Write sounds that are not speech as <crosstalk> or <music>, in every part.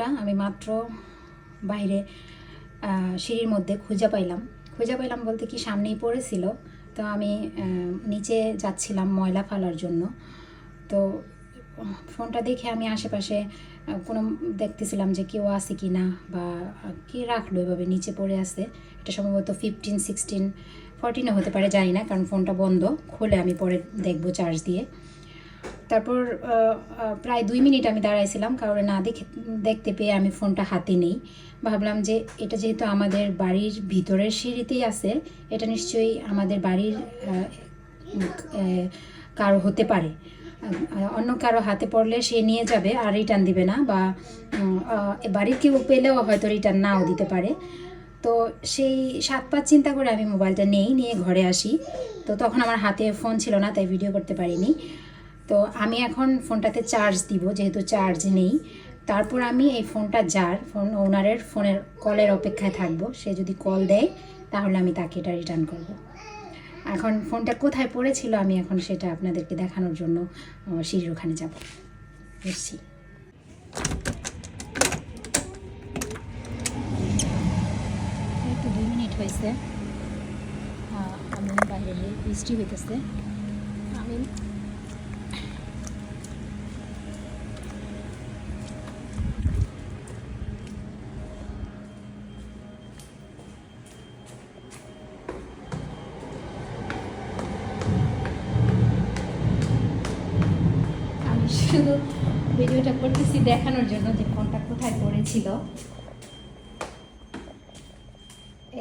ফোনটা আমি মাত্র বাইরে সিঁড়ির মধ্যে খুঁজে পাইলাম। খুঁজে পাইলাম বলতে কি সামনেই পড়েছিল। তো আমি নিচে যাচ্ছিলাম ময়লা ফেলার জন্য। তো ফোনটা দেখে আমি আশেপাশে কোনো দেখতেছিলাম যে কেউ আছে কি না বা কে রাখল এভাবে নিচে পড়ে আছে। এটা সম্ভবত ফিফটিন সিক্সটিন ফোরটিনও হতে পারে, জানি না, কারণ ফোনটা বন্ধ। খুলে আমি পরে দেখব চার্জ দিয়ে। তারপর প্রায় দুই মিনিট আমি দাঁড়াইছিলাম কারণ না দেখে, দেখতে পেয়ে আমি ফোনটা হাতে নেই। ভাবলাম যে এটা যেহেতু আমাদের বাড়ির ভিতরের সিঁড়িতেই আছে, এটা নিশ্চয়ই আমাদের বাড়ির কারও হতে পারে। অন্য কারও হাতে পড়লে সে নিয়ে যাবে, আর রিটার্ন দিবে না বা বাড়ির কেউ পেলেও হয়তো রিটার্ন নাও দিতে পারে। তো সেই সাত পাঁচ চিন্তা করে আমি মোবাইলটা নেই, নিয়ে ঘরে আসি। তো তখন আমার হাতে ফোন ছিল না, তাই ভিডিও করতে পারিনি। তো আমি এখন ফোনটাতে চার্জ দিব, যেহেতু চার্জ নেই। তারপর আমি এই ফোনটা যার, ফোন ওনারের ফোনের কলের অপেক্ষায় থাকব, সে যদি কল দেয়, তাহলে আমি তাকে এটা রিটার্ন করব। এখন ফোনটা কোথায় পড়েছিল আমি এখন সেটা আপনাদেরকে দেখানোর জন্য সিঁড়ির ওখানে যাব। এসছি দুই মিনিট হয়েছে। আমি বাইরে বৃষ্টি হইতেছে। আমি শুধু ভিডিওটা করতেছি দেখানোর জন্য যে ফোনটা কোথায় পড়েছিল।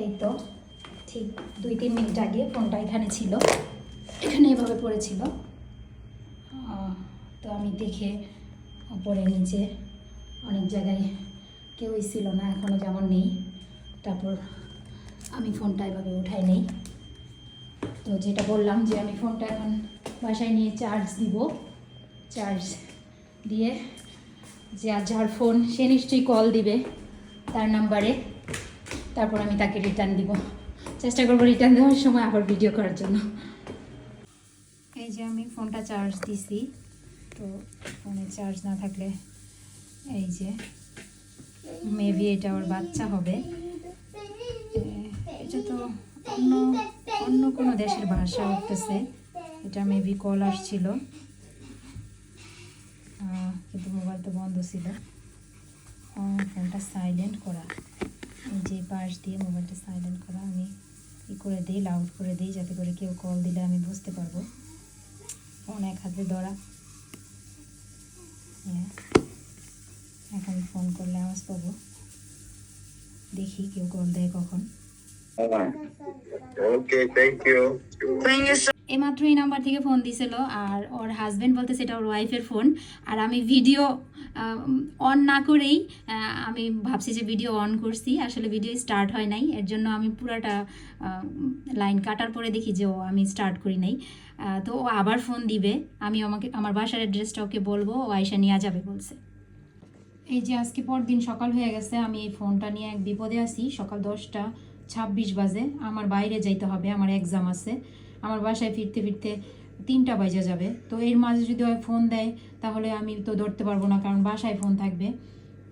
এই তো, ঠিক দুই তিন মিনিট আগে ফোনটা এখানে ছিল। এখানে এভাবে পড়েছিল। তো আমি দেখে পরে নিচে অনেক জায়গায় কেউই ছিল না এখনও যেমন নেই। তারপর আমি ফোনটা এভাবে উঠাই নেই। তো যেটা বললাম যে আমি ফোনটা এখন বাসায় নিয়ে চার্জ দিব। চার্জ দিয়ে যে আর যার ফোন সে নিশ্চয়ই কল দিবে তার নাম্বারে তারপর আমি তাকে রিটার্ন দিব। চেষ্টা করব রিটার্ন দেওয়ার সময় আবার ভিডিও করার জন্য। এই যে আমি ফোনটা চার্জ দিছি। তো ফোনে চার্জ না থাকলে এই যে মেবি এটা ওর বাচ্চা হবে। এটা তো অন্য অন্য কোনো দেশের ভাষা উঠতেছে এটা মেবি কল আসছিল। কিন্তু মোবাইল তো বন্ধ ছিল। ফোনটা সাইলেন্ট করা। যে পাশ দিয়ে মোবাইলটা সাইলেন্ট করা আমি ই করে দিই লাউড করে দিই যাতে করে কেউ কল দিলে আমি বুঝতে পারব। ফোন এক হাতে ধরা। হ্যাঁ এখন ফোন করলে আওয়াজ পাবো। দেখি কেউ কল দেয় কখন। Okay, thank you. এইমাত্র এই নাম্বার থেকে ফোন দিছিল আর ওর হাজবেন্ড বলতে সেটা ওর ওয়াইফের ফোন আর আমি ভিডিও অন না করেই আমি ভাবছি যে ভিডিও অন করছি। আসলে ভিডিও স্টার্ট হয় নাই। এর জন্য আমি পুরাটা লাইন কাটার পরে দেখি যে ও আমি স্টার্ট করি নাই। তো ও আবার ফোন দিবে। আমি আমাকে, আমার বাসার অ্যাড্রেসটা ওকে বলব। ও আয়সা নিয়ে যাবে বলছে। এই যে আজকে পর দিন সকাল হয়ে গেছে। আমি এই ফোনটা নিয়ে এক বিপদে আছি। সকাল দশটা ছাব্বিশ বাজে। আমার বাইরে যাইতে হবে। আমার এক্সাম আছে। আমার বাসায় ফিরতে ফিরতে তিনটা বাজে যাবে। তো এর মাঝে যদি ওই ফোন দেয়, তাহলে আমি তো ধরতে পারব না, কারণ বাসায় ফোন থাকবে।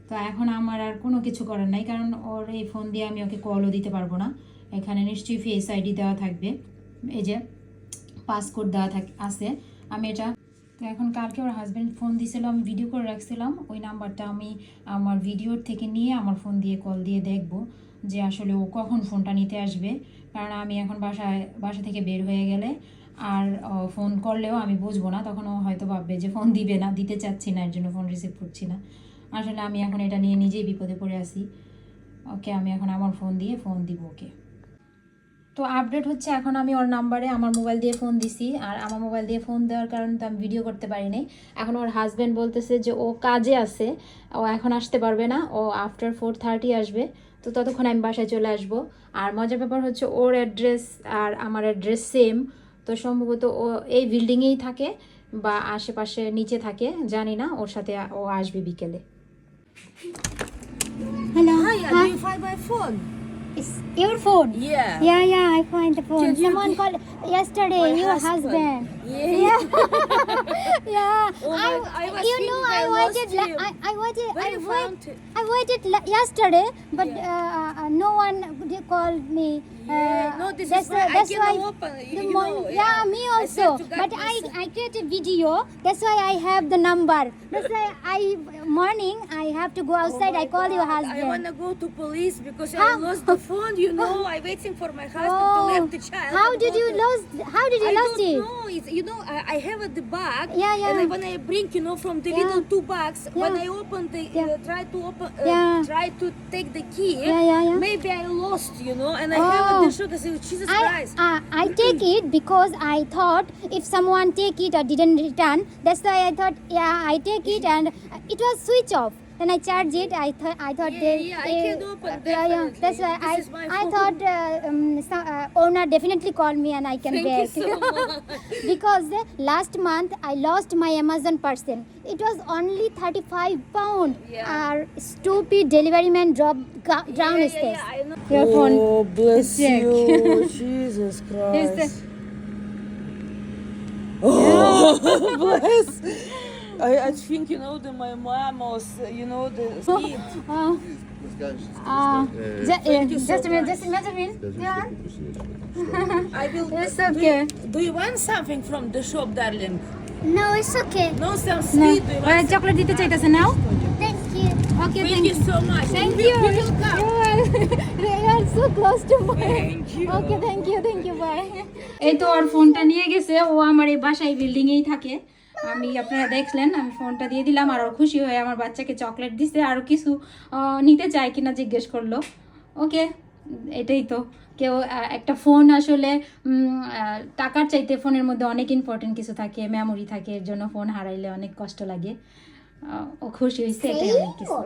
তো এখন আমার আর কোনো কিছু করার নাই, কারণ ওর এই ফোন দিয়ে আমি ওকে কলও দিতে পারব না। এখানে নিশ্চয়ই ফেস আইডি দেওয়া থাকবে। এই যে পাসকোড দেওয়া থাক, আছে। আমি এটা তো এখন কালকে ওর হাজব্যান্ড ফোন দিয়েছিল, আমি ভিডিও করে রাখছিলাম। ওই নাম্বারটা আমি আমার ভিডিওর থেকে নিয়ে আমার ফোন দিয়ে কল দিয়ে দেখব যে আসলে ও কখন ফোনটা নিতে আসবে। কারণ আমি এখন বাসায়, বাসা থেকে বের হয়ে গেলে আর ফোন করলেও আমি বুঝব না। তখন ও হয়তো ভাববে যে ফোন দিবে না, দিতে চাচ্ছি না, এর জন্য ফোন রিসিভ করছি না। আসলে আমি এখন এটা নিয়ে নিজেই বিপদে পড়ে আছি। ওকে, আমি এখন আমার ফোন দিয়ে ফোন দিব ওকে। তো আপডেট হচ্ছে এখন আমি ওর নাম্বারে আমার মোবাইল দিয়ে ফোন দিছি আর আমার মোবাইল দিয়ে ফোন দেওয়ার কারণে তো আমি ভিডিও করতে পারি নাই। এখন ওর হাজব্যান্ড বলতেছে যে ও কাজে আছে ও এখন আসতে পারবে না ও আফটার ফোর থার্টি আসবে তো ততক্ষণ আমি বাসায় চলে আসব। আর মজার ব্যাপার হচ্ছে ওর অ্যাড্রেস আর আমার অ্যাড্রেস সেম তো সম্ভবত ও এই বিল্ডিংয়েই থাকে বা আশেপাশে নিচে থাকে জানি না ওর সাথে ও আসবে বিকেলে। Hello hi find my phone? It's your phone. Yeah. Yeah, yeah. I find the phone. Did Someone you, called yesterday. My your husband. husband. Yeah. Yeah. <laughs> yeah. Oh my, I, was you know, I waited. I, I waited. Where I, wait, I watched yesterday, but yeah. uh, uh one they called me. Yeah, Uh, no, this that's is why I that's cannot why open, the you- you know, yeah, yeah. me also. to God, But I. I created video. That's why I have the number. That's why <laughs> I morning I have to go outside. Oh I call your husband. I wanna go to police because? I lost the phone. You <laughs> know, I waiting for my husband to Oh, left the child. how did you lose? How did you I lost it? know. It's, you know, I, I have at the bag. Yeah, yeah. And I, when I bring, you know, from the Yeah. little two bags, when I open the, Yeah. uh, try to open, uh, Yeah. try to take the key. Yeah, yeah, yeah. Maybe I lost, you know, and I have Oh. at the shop. I say, Jesus I, Christ. uh, I <clears throat> take it because I thought if someone take it or didn't return, that's why I thought yeah I take it <laughs> and it was switch off. Then I charge it. I thought I thought Yeah, they, yeah, I can open, uh, yeah, yeah. That's why definitely. I is my I thought uh, um, some, uh, owner definitely call me and I can Thank back you so <laughs> because uh, last month I lost my Amazon parcel. It was only 35 pound. Yeah. Our stupid delivery man dropped ga- down yeah, yeah, stairs. yeah, I know. Your phone. <laughs> <laughs> Oh, bless Check. you. Jesus Here's Christ. Oh, bless. I, I think, you know, that my mom was, uh, you know, the kid. Oh. Das ist gar nicht. Ah, Äh, ju- thank uh, you so just a minute, much. just imagine me. das ist Yeah. nicht <laughs> I will. It's do, okay. you, do you want something from the shop, darling? No, it's okay. No, some না sweet. Do you ওরা want chocolate দিতে চাইতেছে নাও Thank you. Okay Thank you so much. Thank We- you. we will come. You are so close to me. Thank you. Okay, thank you, thank you, bye. এই তো ওর ফোনটা নিয়ে গেছে ও আমার এই বাসায় বিল্ডিংয়েই থাকে আমি আপনারা দেখলেন, আমি ফোনটা দিয়ে দিলাম আর খুশি হয়ে আমার বাচ্চাকে চকলেট দিছে আরও কিছু নিতে চায় কিনা জিজ্ঞেস করল। ওকে, এটাই তো। কেউ একটা ফোন আসলে টাকার চাইতে ফোনের মধ্যে অনেক ইম্পর্টেন্ট কিছু থাকে মেমোরি থাকে, এর জন্য ফোন হারাইলে অনেক কষ্ট লাগে। ও খুশি হয়েছে, এটাই অনেক কিছু.